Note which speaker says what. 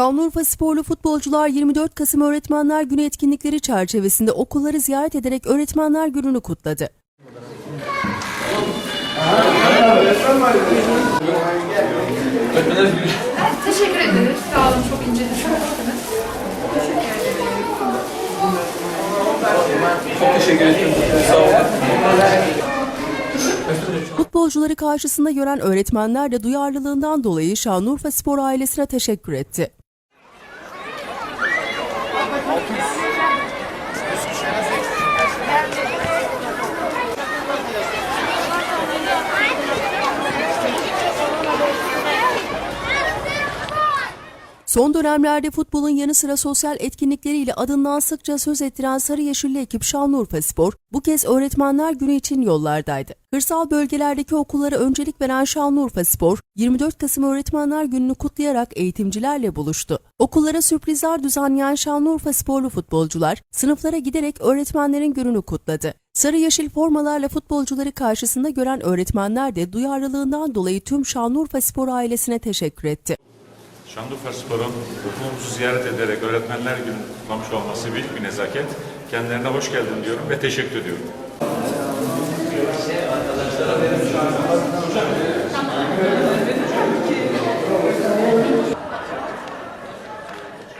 Speaker 1: Şanlıurfa sporlu futbolcular 24 Kasım Öğretmenler Günü etkinlikleri çerçevesinde okulları ziyaret ederek Öğretmenler Günü'nü kutladı.
Speaker 2: Teşekkür ederiz. Sağ olun. Çok ince düşünmüşsünüz. Teşekkür ederim.
Speaker 1: Futbolcuları karşısında gören öğretmenler de duyarlılığından dolayı Şanlıurfa Spor ailesine teşekkür etti. Son dönemlerde futbolun yanı sıra sosyal etkinlikleriyle adından sıkça söz ettiren Sarı Yeşilli ekip Şanlıurfa Spor bu kez Öğretmenler Günü için yollardaydı. Kırsal bölgelerdeki okullara öncelik veren Şanlıurfa Spor, 24 Kasım Öğretmenler Günü'nü kutlayarak eğitimcilerle buluştu. Okullara sürprizler düzenleyen Şanlıurfa sporlu futbolcular, sınıflara giderek öğretmenlerin gününü kutladı. Sarı yeşil formalarla futbolcuları karşısında gören öğretmenler de duyarlılığından dolayı tüm Şanlıurfa Spor ailesine teşekkür etti.
Speaker 3: Şanlıurfa Spor'un okulumuzu ziyaret ederek Öğretmenler Günü kutlamış olması büyük bir nezaket. Kendilerine hoş geldin diyorum ve teşekkür ediyorum.